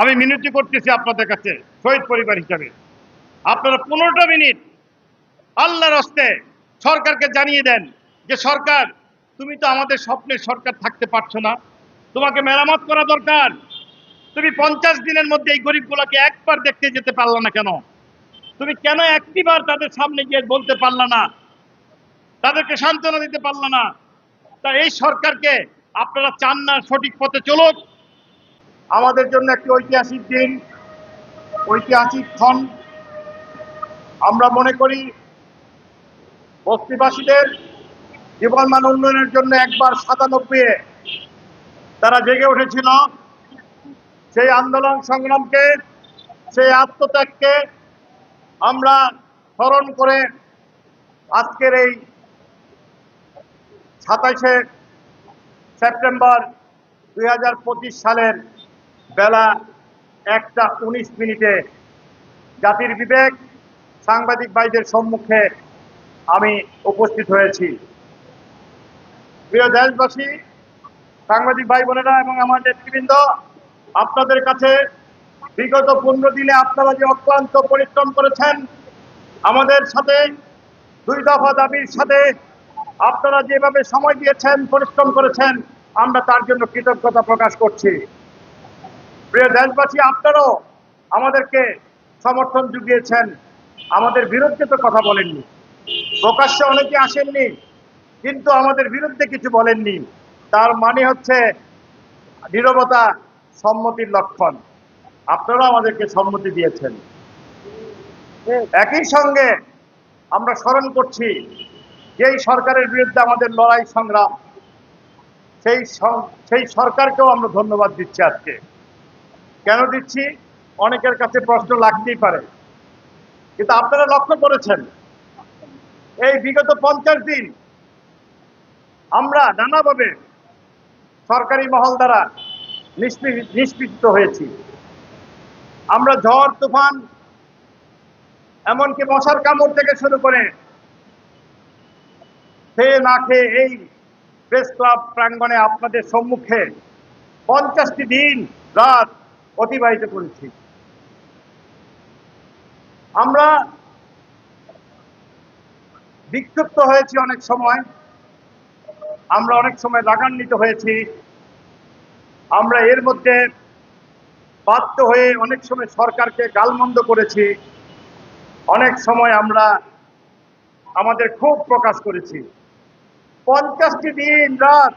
আমি মিনতি করতেছি আপনাদের কাছে, শহীদ পরিবার হিসাবে। আপনারা পনেরোটা মিনিট আল্লাহর হস্তে সরকারকে জানিয়ে দেন যে, সরকার, তুমি তো আমাদের স্বপ্নের সরকার থাকতে পারছ না। তোমাকে মেরামত করা দরকার। তুমি পঞ্চাশ দিনের মধ্যে এই গরিবগুলোকে একবার দেখতে যেতে পারলা না কেন? তুমি কেন একটিবার তাদের সামনে গিয়ে বলতে পারলা না? তাদেরকে সান্ত্বনা দিতে পারলা না? তা এই সরকারকে আপনারা চান না সঠিক পথে চলুক। আমাদের জন্য একটি ঐতিহাসিক দিন, ঐতিহাসিক ক্ষণ। আমরা মনে করি, বস্তিবাসীদের জীবনমান উন্নয়নের জন্য একবার সাতানব্বই তারা জেগে উঠেছিল। সেই আন্দোলন সংগ্রামকে, সেই আত্মত্যাগকে আমরা স্মরণ করে আজকের এই সাতাইশে সেপ্টেম্বর দুই হাজার পঁচিশ সালের বেলা একটা উনিশ মিনিটে জাতির বিবেক, সাংবাদিক ভাইদের সম্মুখে আমি উপস্থিত হয়েছি। প্রিয় দেশবাসী, সাংবাদিক ভাই বোনেরা এবং আমার নেতৃবৃন্দ, আপনাদের কাছে বিগত পনেরো দিনে আপনারা যে অক্লান্ত পরিশ্রম করেছেন, আমাদের সাথে, দুই দফা দাবির সাথে আপনারা যেভাবে সময় দিয়েছেন, পরিশ্রম করেছেন, আমরা তার জন্য কৃতজ্ঞতা প্রকাশ করছি। প্রিয় দেশবাসী, আপনারাও আমাদেরকে সমর্থন জুগিয়েছেন আমাদের বিরুদ্ধে তো কথা বলেননি। প্রকাশ্যে অনেকে আসেননি, কিন্তু আমাদের বিরুদ্ধে কিছু বলেননি। তার মানে হচ্ছে নীরবতা সম্মতির লক্ষণ। আপনারা আমাদেরকে সম্মতি দিয়েছেন। একই সঙ্গে আমরা স্মরণ করছি, যেই সরকারের বিরুদ্ধে আমাদের লড়াই সংগ্রাম, সেই সেই সরকারকেও আমরা ধন্যবাদ দিচ্ছি আজকে। কেন দিচ্ছি? অনেকের কাছে প্রশ্ন লাগতেই পারে। কিন্তু আপনারা লক্ষ্য করেছেন, এই বিগত পঞ্চাশ দিন আমরা নানাভাবে সরকারি মহল দ্বারা নিষ্পি- হয়েছি। আমরা ঝড়, তুফান, এমনকি মশার কামড় থেকে শুরু করে খেয়ে না খেয়ে এই প্রেস ক্লাব প্রাঙ্গণে আপনাদের সম্মুখে পঞ্চাশটি দিন রাত অতিবাহিত করেছি। আমরা বিক্ষুব্ধ হয়েছি অনেক সময়। আমরা অনেক সময় রাগান্বিত হয়েছি। আমরা এর মধ্যে বাধ্য হয়ে অনেক সময় সরকারকে গালমন্দ করেছি। অনেক সময় আমরা আমাদের ক্ষোভ প্রকাশ করেছি। পঞ্চাশটি দিন রাত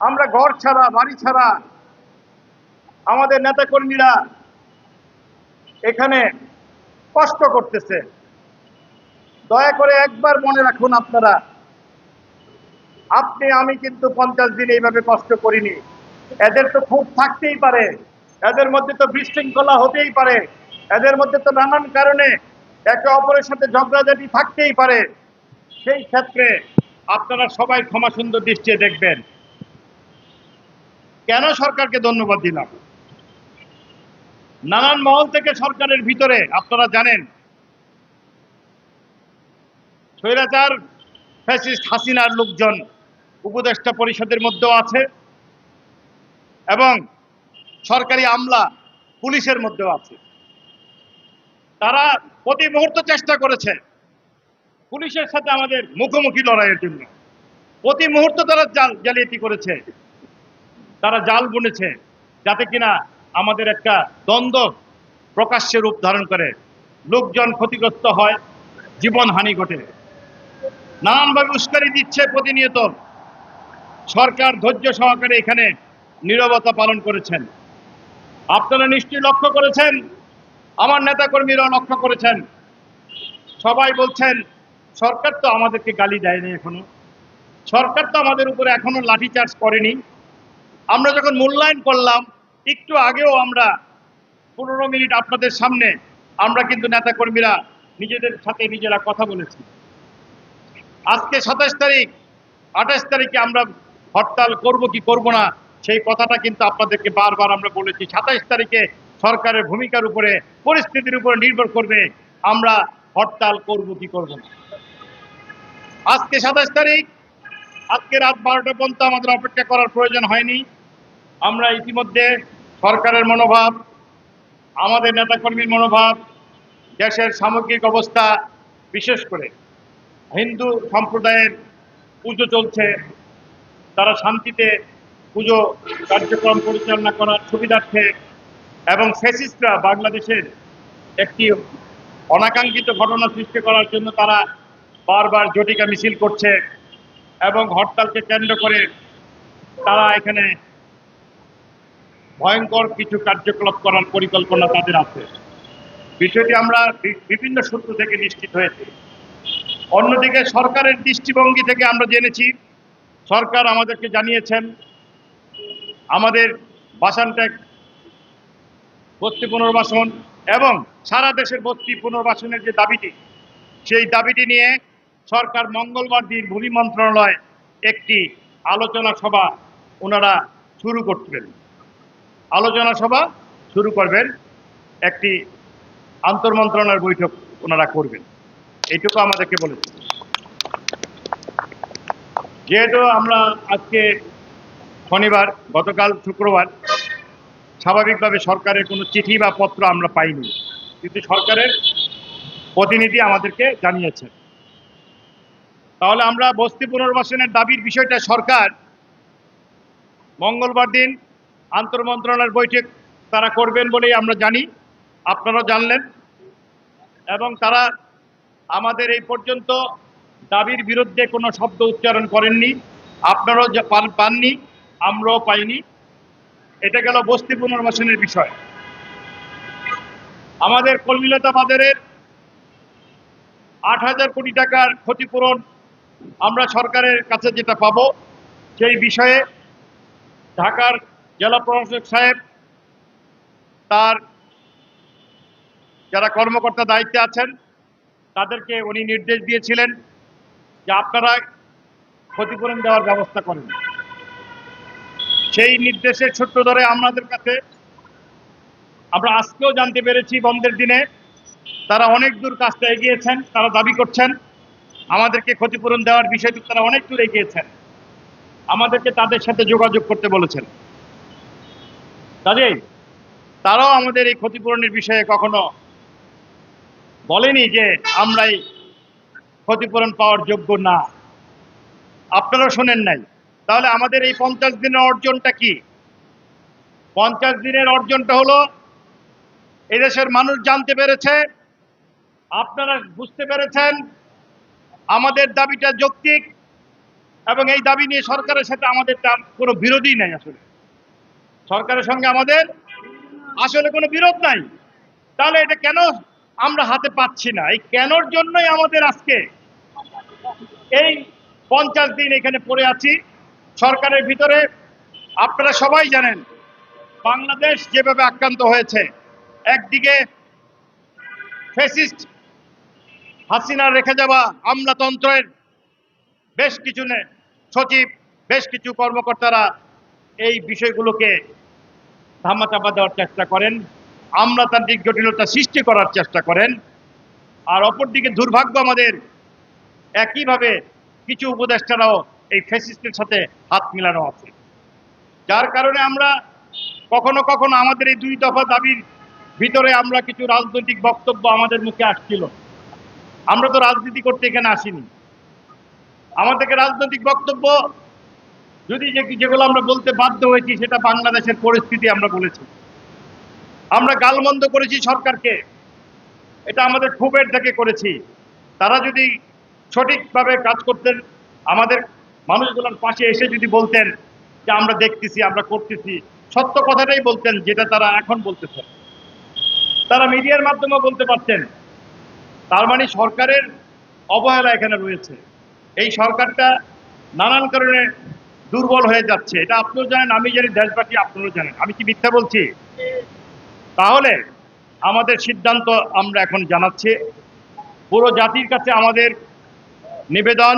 আমরা ঘর ছাড়া, বাড়ি ছাড়া আমাদের নেতাকর্মীরা এখানে কষ্ট করতেছে। দয়া করে একবার মনে রাখুন আপনারা, আপনি, আমি কিন্তু পঞ্চাশ দিন এইভাবে কষ্ট করিনি। এদের তো খুব থাকতেই পারে, এদের মধ্যে তো বিশৃঙ্খলা হতেই পারে, এদের মধ্যে তো নানান কারণে একে অপরের সাথে ঝগড়াঝাটি থাকতেই পারে। সেই ক্ষেত্রে আপনারা সবাই ক্ষমা সুন্দর দৃষ্টিতে দেখবেন। কেন সরকারকে ধন্যবাদ দিলাম? নানান মহল থেকে সরকারের ভিতরে, আপনারা জানেন, স্বৈরাচার, ফ্যাসিস্ট হাসিনার লোকজন উপদেষ্টা পরিষদের মধ্যেও আছে এবং সরকারি আমলা পুলিশের মধ্যেও আছে। তারা প্রতি মুহূর্ত চেষ্টা করেছে পুলিশের সাথে আমাদের মুখোমুখি লড়াইয়ের জন্য। প্রতি মুহূর্ত তারা জাল জালিয়াতি করেছে, তারা জাল বুনেছে, যাতে কিনা আমাদের একটা দ্বন্দ্ব প্রকাশ্যে রূপ ধারণ করে। লোকজন ক্ষতিগ্রস্ত হয় জীবনহানি ঘটে। নানানভাবে উস্কারি দিচ্ছে প্রতিনিয়ত। সরকার ধৈর্য সহকারে এখানে নীরবতা পালন করেছেন। আপনারা নিশ্চয়ই লক্ষ্য করেছেন, আমার নেতাকর্মীরা লক্ষ্য করেছেন। সবাই বলছেন, সরকার তো আমাদেরকে গালি দেয়নি এখনও। সরকার তো আমাদের উপরে এখনও লাঠিচার্জ করেনি। আমরা যখন মূল্যায়ন করলাম একটু আগেও আমরা পনেরো মিনিট আপনাদের সামনে, আমরা কিন্তু নেতাকর্মীরা নিজেদের সাথে নিজেরা কথা বলেছি। আজকে সাতাশ তারিখ, আঠাশ তারিখে আমরা হরতাল করব কি করব না, সেই কথাটা কিন্তু আপনাদেরকে বারবার আমরা বলেছি। সাতাইশ তারিখে সরকারের ভূমিকার উপরে, পরিস্থিতির উপরে নির্ভর করবে, আমরা হরতাল করব কি করব না। আজকে সাতাশ তারিখ, আজকে রাত বারোটা পর্যন্ত আমাদের অপেক্ষা করার প্রয়োজন হয়নি। আমরা ইতিমধ্যে সরকারের মনোভাব, আমাদের নেতাকর্মীর মনোভাব, দেশের সামগ্রিক অবস্থা, বিশেষ করে হিন্দু সম্প্রদায়ের পুজো চলছে, তারা শান্তিতে পুজো কার্যক্রম পরিচালনা করার সুবিধার্থে এবং ফেসিস্টরা বাংলাদেশের একটি অনাকাঙ্ক্ষিত ঘটনা সৃষ্টি করার জন্য তারা বারবার জটিকা মিছিল করছে এবং হরতালকে কেন্দ্র করে তারা এখানে ভয়ঙ্কর কিছু কার্যকলাপ করার পরিকল্পনা তাদের আছে। বিষয়টি আমরা বিভিন্ন সূত্র থেকে নিশ্চিত হয়েছি। অন্যদিকে সরকারের দৃষ্টিভঙ্গি থেকে আমরা জেনেছি, সরকার আমাদেরকে জানিয়েছেন, আমাদের বাসানটেক বস্তি পুনর্বাসন এবং সারা দেশের বস্তি পুনর্বাসনের যে দাবিটি, সেই দাবিটি নিয়ে সরকার মঙ্গলবার দিন ভূমি মন্ত্রণালয় একটি আলোচনা সভা ওনারা শুরু করবেন আলোচনা সভা শুরু করবেন। একটি আন্তর্মন্ত্রণালয়ের বৈঠক ওনারা করবেন। এইটুকু আমাদেরকে বলেছে যেহেতু আমরা আজকে শনিবার, গতকাল শুক্রবার, স্বাভাবিকভাবে সরকারের কোনো চিঠি বা পত্র আমরা পাইনি। কিন্তু সরকারের প্রতিনিধি আমাদেরকে জানিয়েছেন। তাহলে আমরা বস্তি পুনর্বাসনের দাবির বিষয়টা সরকার মঙ্গলবার দিন আন্তর্মন্ত্রণালয়ের বৈঠক তারা করবেন বলেই আমরা জানি। আপনারা জানলেন। এবং তারা আমাদের এই পর্যন্ত দাবির বিরুদ্ধে কোনো শব্দ উচ্চারণ করেননি। আপনারাও পান- পাননি, আমরাও পাইনি। এটা গেল বস্তি পুনর্বাসনের বিষয়। আমাদের কলমিলতা বাজারের আট হাজার কোটি টাকার ক্ষতিপূরণ আমরা সরকারের কাছে যেটা পাব সেই বিষয়ে ঢাকার জেলা প্রশাসক সাহেব, তার যারা কর্মকর্তা দায়িত্বে আছেন, তাদেরকে উনি নির্দেশ দিয়েছিলেন যে আপনারা ক্ষতিপূরণ দেওয়ার ব্যবস্থা করেন। সেই নির্দেশের সূত্র ধরে আমাদের কাছে আমরা আজকেও জানতে পেরেছি, বন্ধের দিনে তারা অনেক দূর কাজটা এগিয়েছেন, তারা দাবি করছেন, আমাদেরকে ক্ষতিপূরণ দেওয়ার বিষয়টি তারা অনেক দূর এগিয়েছেন। আমাদেরকে তাদের সাথে যোগাযোগ করতে বলেছেন। কাজেই তারাও আমাদের এই ক্ষতিপূরণের বিষয়ে কখনো বলেনি যে আমরাই ক্ষতিপূরণ পাওয়ার যোগ্য না। আপনারা শোনেন নাই। তাহলে আমাদের এই পঞ্চাশ দিনের অর্জনটা কি? পঞ্চাশ দিনের অর্জনটা হলো, এদেশের মানুষ জানতে পেরেছে, আপনারা বুঝতে পেরেছেন, আমাদের দাবিটা যৌক্তিক এবং এই দাবি নিয়ে সরকারের সাথে আমাদের তার কোনো বিরোধী নাই আসলে। সরকারের সঙ্গে আমাদের আসলে কোনো বিরোধ নাই। তাহলে এটা কেন আমরা হাতে পাচ্ছি না? এই কেনর জন্যই আমাদের আজকে এই পঞ্চাশ দিন এখানে পড়ে আছি। সরকারের ভিতরে আপনারা সবাই জানেন, বাংলাদেশ যেভাবে আক্রান্ত হয়েছে, একদিকে ফেসিস্ট হাসিনার রেখে যাওয়া আমলাতন্ত্রের বেশ কিছু সচিব, বেশ কিছু কর্মকর্তারা এই বিষয়গুলোকে ধামাচাপা দেওয়ার চেষ্টা করেন, আমলাতান্ত্রিক জটিলতা সৃষ্টি করার চেষ্টা করেন, আর অপরদিকে দুর্ভাগ্য আমাদের, একইভাবে কিছু উপদেষ্টারাও এই ফেসিস্টের সাথে হাত মিলানো আছে। যার কারণে আমরা কখনো কখনো আমাদের এই দুই দফা দাবির ভিতরে আমরা কিছু রাজনৈতিক বক্তব্য আমাদের মুখে আসছিল। আমরা তো রাজনীতি করতে এখানে আসিনি। আমাদেরকে রাজনৈতিক বক্তব্য যদি যেগুলো আমরা বলতে বাধ্য হয়েছি, সেটা বাংলাদেশের পরিস্থিতি আমরা বলেছি। আমরা গালমন্দ করেছি সরকারকে। এটা আমাদের ক্ষোভের থেকে করেছি। তারা যদি সঠিকভাবে কাজ করতেন, আমাদের মানুষগুলোর পাশে এসে যদি বলতেন যে আমরা দেখতেছি, আমরা করতেছি, সত্য কথাটাই বলতেন যেটা তারা এখন বলতেছেন তারা মিডিয়ার মাধ্যমে বলতে পারতেন। তার মানে সরকারের অবহেলা এখানে রয়েছে। এই সরকারটা নানান কারণে দুর্বল হয়ে যাচ্ছে। এটা আপনিও জানেন, আমি জানি, দেশবাসী আপনারাও জানেন। আমি কি মিথ্যা বলছি? তাহলে আমাদের সিদ্ধান্ত আমরা এখন জানাচ্ছি। পুরো জাতির কাছে আমাদের নিবেদন।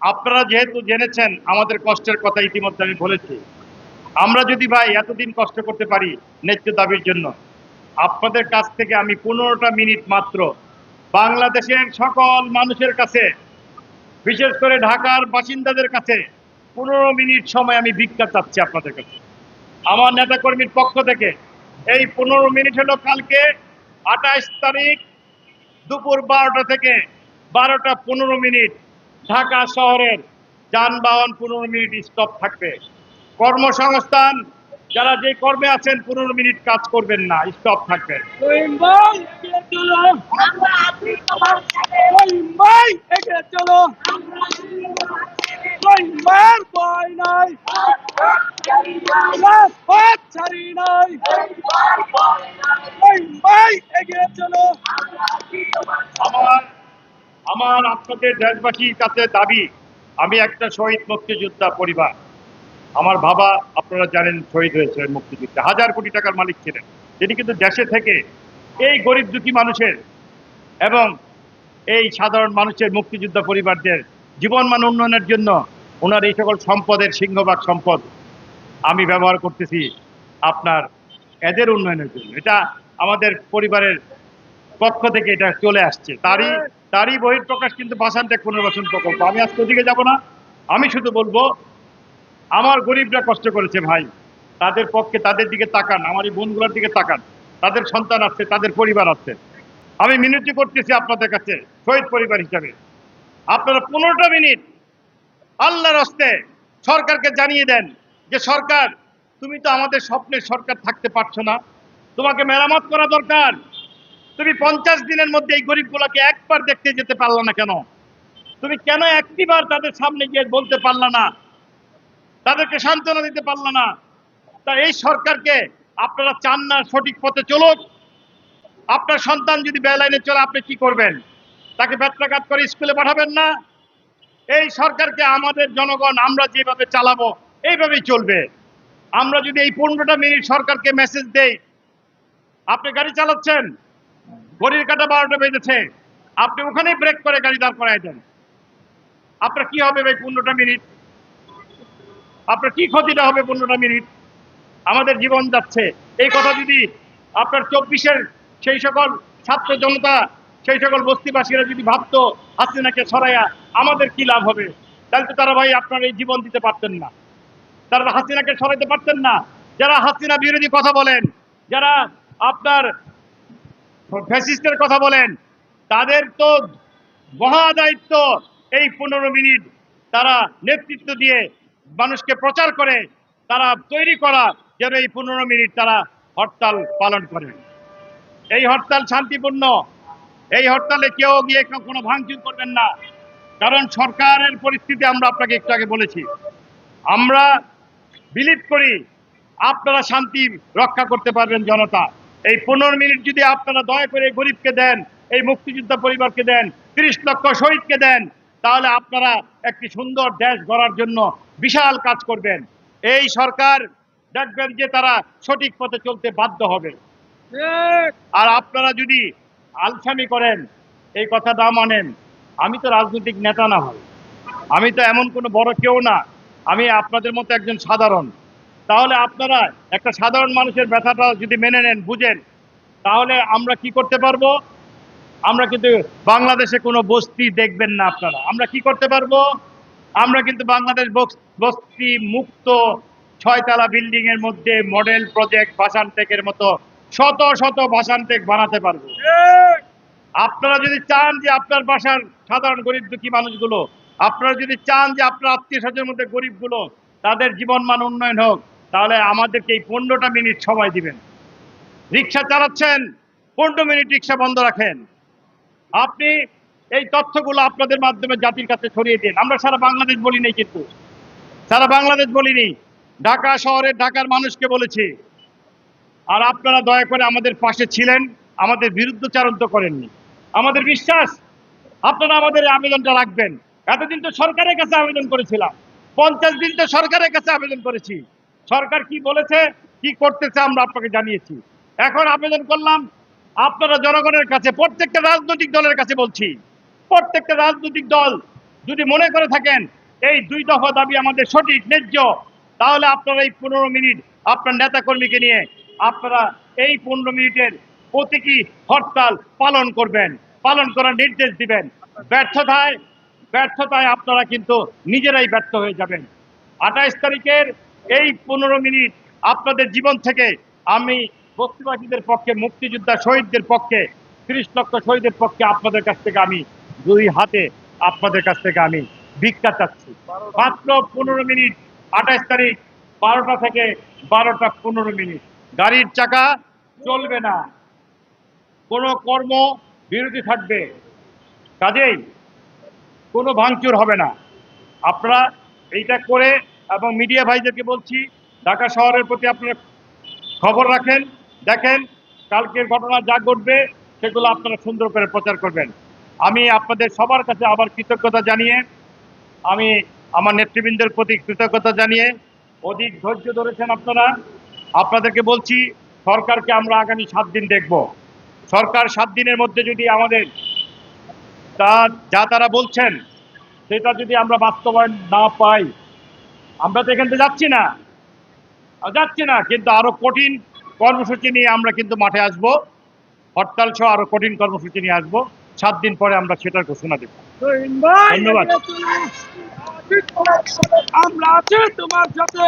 আপনারা যেহেতু জেনেছেন আমাদের কষ্টের কথা ইতিমধ্যে আমি বলেছি। আমরা যদি ভাই এতদিন কষ্ট করতে পারি ন্যায্য দাবির জন্য, আপনাদের কাছ থেকে আমি পনেরোটা মিনিট মাত্র বাংলাদেশের সকল মানুষের কাছে, বিশেষ করে ঢাকার বাসিন্দাদের কাছে পনেরো মিনিট সময় আমি ভিক্ষা চাচ্ছি আপনাদের কাছে। আমার নেতাকর্মীর পক্ষ থেকে এই পনেরো মিনিট হলো কালকে আঠাশ তারিখ দুপুর বারোটা থেকে বারোটা পনেরো মিনিট ঢাকা শহরের যানবাহন পনেরো মিনিট স্টপ থাকবে। কর্মসংস্থান যারা যে কর্মে আছেন পনেরো মিনিট কাজ করবেন না স্টপ থাকবে রহিম ভাই এগিয়ে চলো রহিম ভাই এগিয়ে চলো রহিম ভাইয়ের ভয় নাই। রাজপথ ছাড়ি নাই। রহিম ভাই এগিয়ে চলো আমার আমার আপনাদের দেশবাসীর কাছে দাবি আমি একটা শহীদ মুক্তিযোদ্ধা পরিবার। আমার বাবা, আপনারা জানেন, শহীদ হয়েছিলেন মুক্তিযুদ্ধে। হাজার কোটি টাকার মালিক ছিলেন। তিনি কিন্তু দেশে থেকে এই গরিব দুঃখী মানুষের এবং এই সাধারণ মানুষের মুক্তিযোদ্ধা পরিবারদের জীবনমান উন্নয়নের জন্য ওনার এই সকল সম্পদের সিংহভাগ সম্পদ আমি ব্যবহার করতেছি আপনার এদের উন্নয়নের জন্য। এটা আমাদের পরিবারের পক্ষ থেকে এটা চলে আসছে। তারই তারই বহিঃপ্রকাশ কিন্তু বাসানটেক পুনর্বাসন প্রকল্প। আমি আজকে ওদিকে যাব না। আমি শুধু বলব আমার গরিবরা কষ্ট করেছে ভাই। তাদের পক্ষে তাদের দিকে তাকান, আমার এই বোনগুলোর দিকে তাকান। তাদের সন্তান আছে, তাদের পরিবার আছে। আমি মিনতি করতেছি আপনাদের কাছে, শহীদ পরিবার হিসাবে। আপনারা পনেরোটা মিনিট আল্লাহর হস্তে সরকারকে জানিয়ে দেন যে, সরকার, তুমি তো আমাদের স্বপ্নের সরকার থাকতে পারছ না। তোমাকে মেরামত করা দরকার। তুমি পঞ্চাশ দিনের মধ্যে এই গরিবগুলোকে একবার দেখতে যেতে পারলা না কেন? তুমি কেন একটিবার তাদের সামনে গিয়ে বলতে পারলা না তাদেরকে সান্ত্বনা দিতে পারলা না। তা এই সরকারকে আপনারা চান না সঠিক পথে চলুক। আপনার সন্তান যদি বেলাইনে চলে, আপনি কি করবেন? তাকে ব্যত্রাঘাত করে স্কুলে পাঠাবেন না। এই সরকারকে আমাদের জনগণ, আমরা যেভাবে চালাবো, এইভাবেই চলবে। আমরা যদি এই পনেরোটা মিনিট সরকারকে মেসেজ দেই, আপনি গাড়ি চালাচ্ছেন? ঘড়ির কাটা বারোটা বেজেছে। আপনি ওখানেই ব্রেক করে গাড়ি দাঁড় করাই দেন। আপনার কি হবে ভাই পনেরোটা মিনিট? আপনার কি ক্ষতিটা হবে পনেরোটা মিনিট? আমাদের জীবন যাচ্ছে। এই কথা যদি আপনার চব্বিশের সেই সকল ছাত্র জনতা, সেই সকল বস্তিবাসীরা যদি ভাবতো, হাসিনাকে সরাইয়া আমাদের কি লাভ হবে? তাহলে তো তারা ভাই আপনার এই জীবন দিতে পারতেন না। তারা হাসিনাকে সরাইতে পারতেন না। যারা হাসিনা বিরোধী কথা বলেন, যারা আপনার ফ্যাসিস্টের কথা বলেন, তাদের তো মহা দায়িত্ব এই পনেরো মিনিট তারা নেতৃত্ব দিয়ে মানুষকে প্রচার করে, তারা তৈরি করা যেন এই পনেরো মিনিট তারা হরতাল পালন করে। এই হরতাল শান্তিপূর্ণ। এই হরতালে কেউ গিয়ে কোনো ভাঙচুর করবেন না। কারণ সরকারের পরিস্থিতি আমরা আপনাকে একটু আগে বলেছি। আমরা বিলিভ করি আপনারা শান্তি রক্ষা করতে পারবেন জনতা। এই পনেরো মিনিট যদি আপনারা দয়া করে গরিবকে দেন, এই মুক্তিযোদ্ধা পরিবারকে দেন, তিরিশ লক্ষ শহীদকে দেন তাহলে আপনারা একটি সুন্দর দেশ গড়ার জন্য বিশাল কাজ করবেন। এই সরকার দেখবেন যে তারা সঠিক পথে চলতে বাধ্য হবে। আর আপনারা যদি আলসামি করেন, এই কথাটা মানেন, আমি তো রাজনৈতিক নেতা না হই আমি তো এমন কোনো বড় কেউ না। আমি আপনাদের মতো একজন সাধারণ। তাহলে আপনারা একটা সাধারণ মানুষের ব্যথাটা যদি মেনে নেন, বুঝেন, তাহলে আমরা কি করতে পারব? আমরা কিন্তু বাংলাদেশে কোনো বস্তি দেখবেন না আপনারা। আমরা কি করতে পারব? আমরা কিন্তু বাংলাদেশ বস- বস্তি মুক্ত ছয়তলা বিল্ডিং এর মধ্যে মডেল প্রজেক্ট ভাসানটেকের মতো শত শত ভাসানটেক বানাতে পারব। আপনারা যদি চান যে আপনার বাসার সাধারণ গরিব দুঃখী মানুষগুলো, আপনারা যদি চান যে আপনার আত্মীয় স্বজনের মধ্যে গরিবগুলো তাদের জীবনমান উন্নয়ন হোক, তাহলে আমাদেরকে এই পনেরোটা মিনিট সময় দিবেন। রিক্সা চালাচ্ছেন, পনেরো মিনিট রিক্সা বন্ধ রাখেন। আপনি এই তথ্যগুলো আপনাদের মাধ্যমে জাতির কাছে ছড়িয়ে দিন। আমরা সারা বাংলাদেশ বলি নাই কিন্তু। সারা বাংলাদেশ বলিনি। ঢাকা শহরে ঢাকার মানুষকে বলেছি। আর আপনারা দয়া করে আমাদের পাশে ছিলেন, আমাদের বিরুদ্ধচারণ তো করেননি। আমাদের বিশ্বাস, আপনারা আমাদের আবেদনটা রাখবেন। এতদিন তো সরকারের কাছে আবেদন করেছিলাম। পঞ্চাশ দিন তো সরকারের কাছে আবেদন করেছি। সরকার কি বলেছে, কি করতেছে আমরা আপনাকে জানিয়েছি। এখন আবেদন করলাম আপনারা জনগণের কাছে, প্রত্যেকটা রাজনৈতিক দলের কাছে বলছি, প্রত্যেকটা রাজনৈতিক দল যদি মনে করে থাকেন, এই দুই দফা দাবি আমাদের সঠিক, ন্যায্য, তাহলে আপনারা এই পনেরো মিনিট আপনার নেতাকর্মীকে নিয়ে আপনারা এই পনেরো মিনিটের প্রতীকী হরতাল পালন করবেন, পালন করার নির্দেশ দিবেন। ব্যর্থতায় ব্যর্থতায় আপনারা কিন্তু নিজেরাই ব্যর্থ হয়ে যাবেন। আঠাইশ তারিখের এই পনেরো মিনিট আপনাদের জীবন থেকে আমি বস্তিবাসীদের পক্ষে, মুক্তিযোদ্ধা শহীদদের পক্ষে, তিরিশ লক্ষ শহীদের পক্ষে আপনাদের কাছ থেকে আমি দুই হাতে আপনাদের কাছ থেকে আমি ভিক্ষা চাচ্ছি। মাত্র পনেরো মিনিট, আঠাশ তারিখ, বারোটা থেকে বারোটা পনেরো মিনিট। গাড়ির চাকা চলবে না। কোনো কর্ম বিরতি থাকবে। কাজেই কোনো ভাঙচুর হবে না। আপনারা এইটা করে এবং মিডিয়া ভাইদেরকে বলছি, ঢাকা শহরের প্রতি আপনারা খবর রাখেন। দেখেন, কালকের ঘটনা যা ঘটবে, সেগুলো আপনারা সুন্দর করে প্রচার করবেন। আমি আপনাদের সবার কাছে আবার কৃতজ্ঞতা জানিয়ে, আমি আমার নেতৃবৃন্দের প্রতি কৃতজ্ঞতা জানিয়ে অধিক ধৈর্য ধরেছেন আপনারা। আপনাদেরকে বলছি, সরকারকে আমরা আগামী সাত দিন দেখব। সরকার সাত দিনের মধ্যে যদি আমাদের তা, যা তারা বলছেন, সেটা যদি আমরা বাস্তবায়ন না পাই, আমরা তো এখান থেকে যাচ্ছি না। যাচ্ছি না, কিন্তু আরও কঠিন কর্মসূচি নিয়ে আমরা কিন্তু মাঠে আসব। হরতাল সহ আরও কঠিন কর্মসূচি নিয়ে আসব। সাত দিন পরে আমরা সেটার ঘোষণা দেব। ধন্যবাদ। আমরা আছি তোমার সাথে।